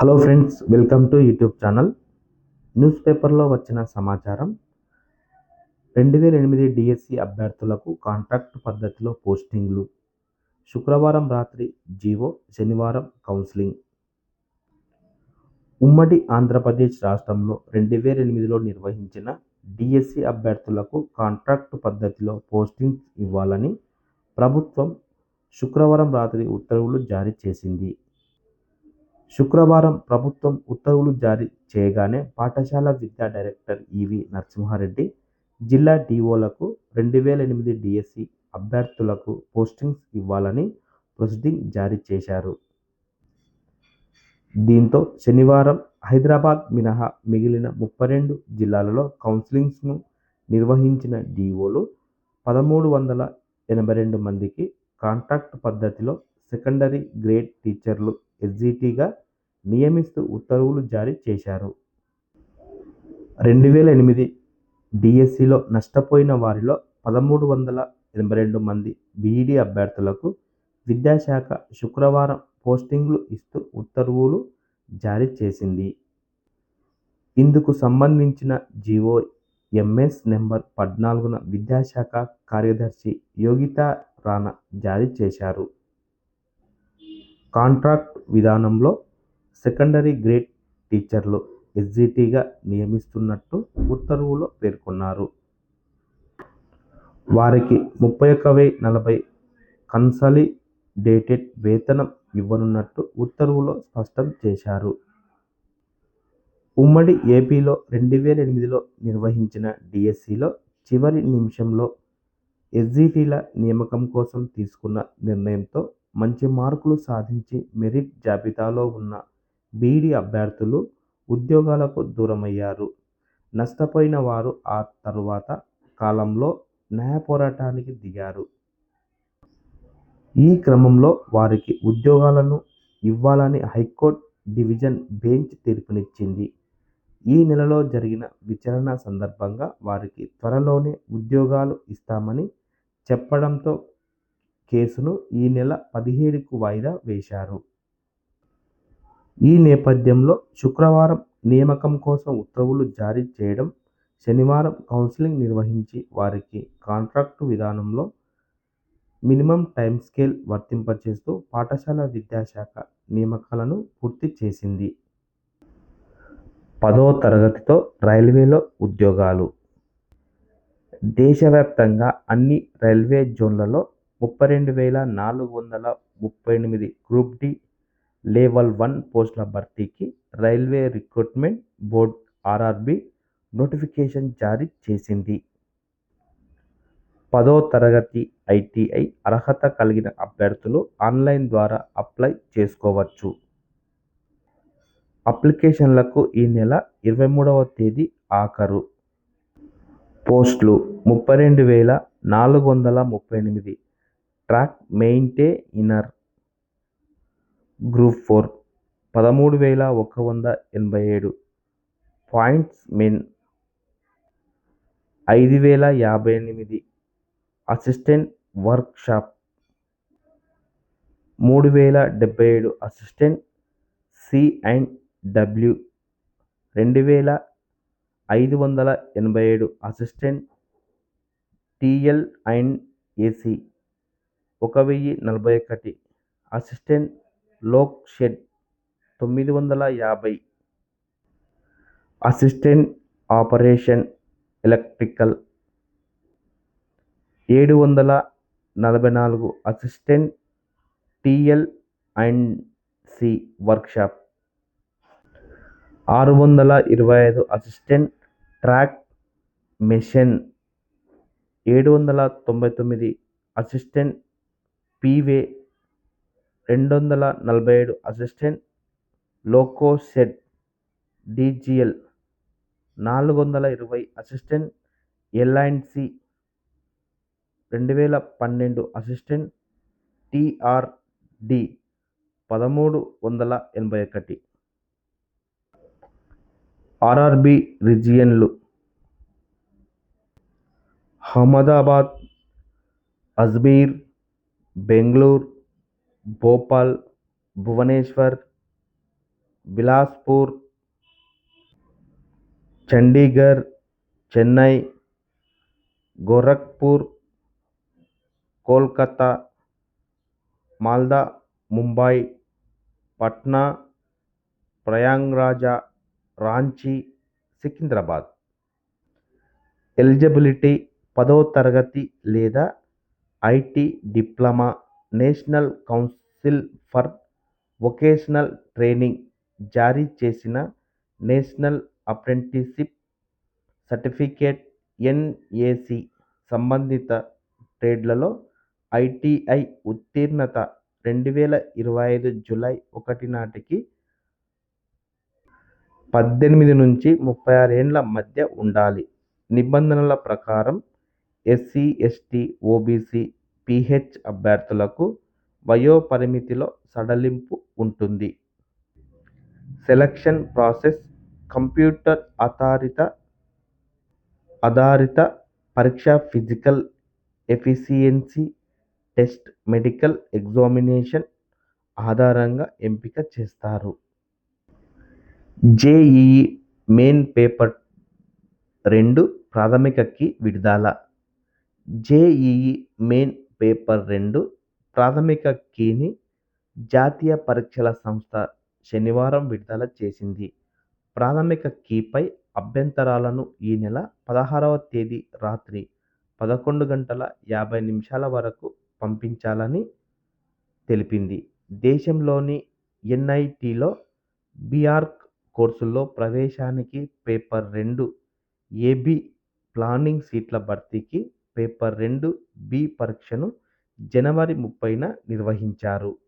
Hello friends welcome to YouTube channel. News పేపర్లో వచ్చిన సమాచారం రెండు వేల ఎనిమిది డిఎస్సి అభ్యర్థులకు కాంట్రాక్ట్ పద్ధతిలో పోస్టింగ్లు. శుక్రవారం రాత్రి జీవో శనివారం కౌన్సిలింగ్. ఉమ్మడి ఆంధ్రప్రదేశ్ రాష్ట్రంలో రెండు వేల ఎనిమిదిలో నిర్వహించిన డిఎస్సి అభ్యర్థులకు కాంట్రాక్ట్ పద్ధతిలో పోస్టింగ్స్ ఇవ్వాలని ప్రభుత్వం శుక్రవారం రాత్రి ఉత్తర్వులు జారీ చేసింది. శుక్రవారం ప్రభుత్వం ఉత్తర్వులు జారీ చేయగానే పాఠశాల విద్యా డైరెక్టర్ ఈవి నరసింహారెడ్డి జిల్లా డిఓలకు రెండు వేల ఎనిమిది డిఎస్సి అభ్యర్థులకు పోస్టింగ్స్ ఇవ్వాలని ప్రొసీడింగ్ జారీ చేశారు. దీంతో శనివారం హైదరాబాద్ మినహా మిగిలిన ముప్పై రెండు జిల్లాలలో కౌన్సిలింగ్స్ను నిర్వహించిన డిఓలు పదమూడు వందల ఎనభై రెండు మందికి కాంట్రాక్ట్ పద్ధతిలో సెకండరీ గ్రేడ్ టీచర్లు ఎస్జిటిగా నియమిస్తూ ఉత్తర్వులు జారీ చేశారు. రెండు వేల ఎనిమిది డిఎస్సిలో నష్టపోయిన వారిలో పదమూడు వందల ఎనభై రెండు మంది బీఈడి అభ్యర్థులకు విద్యాశాఖ శుక్రవారం పోస్టింగ్లు ఇస్తూ ఉత్తర్వులు జారీ చేసింది. ఇందుకు సంబంధించిన జీవో ఎంఎస్ నెంబర్ పద్నాలుగున విద్యాశాఖ కార్యదర్శి యోగితా రాణా జారీ చేశారు. కాంట్రాక్ట్ విధానంలో సెకండరీ గ్రేడ్ టీచర్లు ఎస్జిటిగా నియమిస్తున్నట్టు ఉత్తర్వులో పేర్కొన్నారు. వారికి ముప్పై ఒక్క వెయ్యి నలభై కన్సాలిడేటెడ్ వేతనం ఇవ్వనున్నట్టు ఉత్తర్వులో స్పష్టం చేశారు. ఉమ్మడి ఏపీలో రెండు వేల ఎనిమిదిలో నిర్వహించిన డిఎస్సిలో చివరి నిమిషంలో ఎస్జిటిల నియామకం కోసం తీసుకున్న నిర్ణయంతో మంచి మార్కులు సాధించి మెరిట్ జాబితాలో ఉన్న బీడీ అభ్యర్థులు ఉద్యోగాలకు దూరమయ్యారు. నష్టపోయిన వారు ఆ తరువాత కాలంలో న్యాయ పోరాటానికి దిగారు. ఈ క్రమంలో వారికి ఉద్యోగాలను ఇవ్వాలని హైకోర్టు డివిజన్ బెంచ్ తీర్పునిచ్చింది. ఈ నెలలో జరిగిన విచారణ సందర్భంగా వారికి త్వరలోనే ఉద్యోగాలు ఇస్తామని చెప్పడంతో కేసును ఈ నెల పదిహేడుకు వాయిదా వేశారు. ఈ నేపథ్యంలో శుక్రవారం నియామకం కోసం ఉత్తర్వులు జారీ చేయడం శనివారం కౌన్సిలింగ్ నిర్వహించి వారికి కాంట్రాక్టు విధానంలో మినిమం టైం స్కేల్ వర్తింపచేస్తూ పాఠశాల విద్యాశాఖ నియామకాలను పూర్తి చేసింది. పదో తరగతితో రైల్వేలో ఉద్యోగాలు. దేశవ్యాప్తంగా అన్ని రైల్వే జోన్లలో ముప్పై రెండు వేల నాలుగు వందల ముప్పై ఎనిమిది గ్రూప్ డి లెవెల్ వన్ పోస్టుల భర్తీకి railway recruitment board RRB notification జారీ చేసింది. పదో తరగతి ఐటీఐ అర్హత కలిగిన అభ్యర్థులు ఆన్లైన్ ద్వారా అప్లై చేసుకోవచ్చు. అప్లికేషన్లకు ఈ నెల ఇరవై మూడవ తేదీ ఆఖరు. పోస్టులు ముప్పై రెండు వేల నాలుగు వందల ముప్పై ఎనిమిది ట్రాక్ మెయింటెయినర్ గ్రూప్ ఫోర్. పదమూడు వేల ఒక వంద ఎనభై ఏడు. Pointsmen. ఐదు వేల యాభై ఎనిమిది. అసిస్టెంట్ వర్క్షాప్ మూడు వేల డెబ్బై ఏడు. Assistant C and W. రెండు వేల ఐదు వందల ఎనభై ఏడు. అసిస్టెంట్ టిఎల్ అండ్ ఏసీ ఒక వెయ్యి నలభై ఒకటి. అసిస్టెంట్ లోక్ షెడ్ తొమ్మిది వందల యాభై. అసిస్టెంట్ ఆపరేషన్ ఎలక్ట్రికల్ ఏడు వందల నలభై నాలుగు. Assistant TL and C workshop ఆరు వందల ఇరవై ఐదు. అసిస్టెంట్ ట్రాక్ మెషిన్ ఏడు వందల తొంభై తొమ్మిది. అసిస్టెంట్ పీవే రెండు వందల నలభై ఏడు అసిస్టెంట్ లోకో డీజీఎల్ డిజిఎల్ నాలుగు వందల ఇరవై అసిస్టెంట్ ఎల్ అండ్ సి రెండు వేల పన్నెండు అసిస్టెంట్ టిఆర్డి పదమూడు వందల ఎనభై ఒకటి. ఆర్ఆర్బి రిజియన్లు అహ్మదాబాద్ అజ్మీర్ బెంగళూరు భోపాల్ భువనేశ్వర్ బిలాస్పూర్ చండీగఢ్ చెన్నై గోరఖ్పూర్ కోల్కతా మాల్దా ముంబై పట్నా ప్రయాంగ్రాజ రాంచీ సికింద్రాబాద్. ఎలిజిబిలిటీ పదో తరగతి లేదా IT diploma national council for vocational training జారీ చేసిన నేషనల్ అప్రెంటిస్షిప్ సర్టిఫికేట్ ఎన్ఏసి సంబంధిత ట్రేడ్లలో ఐటీఐ ఉత్తీర్ణత రెండు వేల ఇరవై ఐదు జూలై ఒకటి నాటికి పద్దెనిమిది నుంచి ముప్పై ఆరు ఏండ్ల మధ్య ఉండాలి. నిబంధనల ప్రకారం ఎస్సీ ఎస్టీ ఓబీసీ పీహెచ్ అభ్యర్థులకు వయోపరిమితిలో సడలింపు ఉంటుంది. సెలక్షన్ ప్రాసెస్ కంప్యూటర్ ఆధారిత ఆధారిత పరీక్ష physical efficiency test medical examination ఆధారంగా ఎంపిక చేస్తారు. జేఈఈ మెయిన్ పేపర్ రెండు ప్రాథమిక కీ విడుదల. జేఈఈ మెయిన్ పేపర్ రెండు ప్రాథమిక కీని జాతీయ పరీక్షల సంస్థ శనివారం విడుదల చేసింది. ప్రాథమిక కీపై అభ్యంతరాలను ఈ నెల పదహారవ తేదీ రాత్రి పదకొండు గంటల యాభై నిమిషాల వరకు పంపించాలని తెలిపింది. దేశంలోని ఎన్ఐటీలో బీఆర్క్ కోర్సుల్లో ప్రవేశానికి పేపర్ రెండు ఏబీ ప్లానింగ్ సీట్ల భర్తీకి పేపర్ రెండు బి పరీక్షను జనవరి ముప్పైన నిర్వహించారు.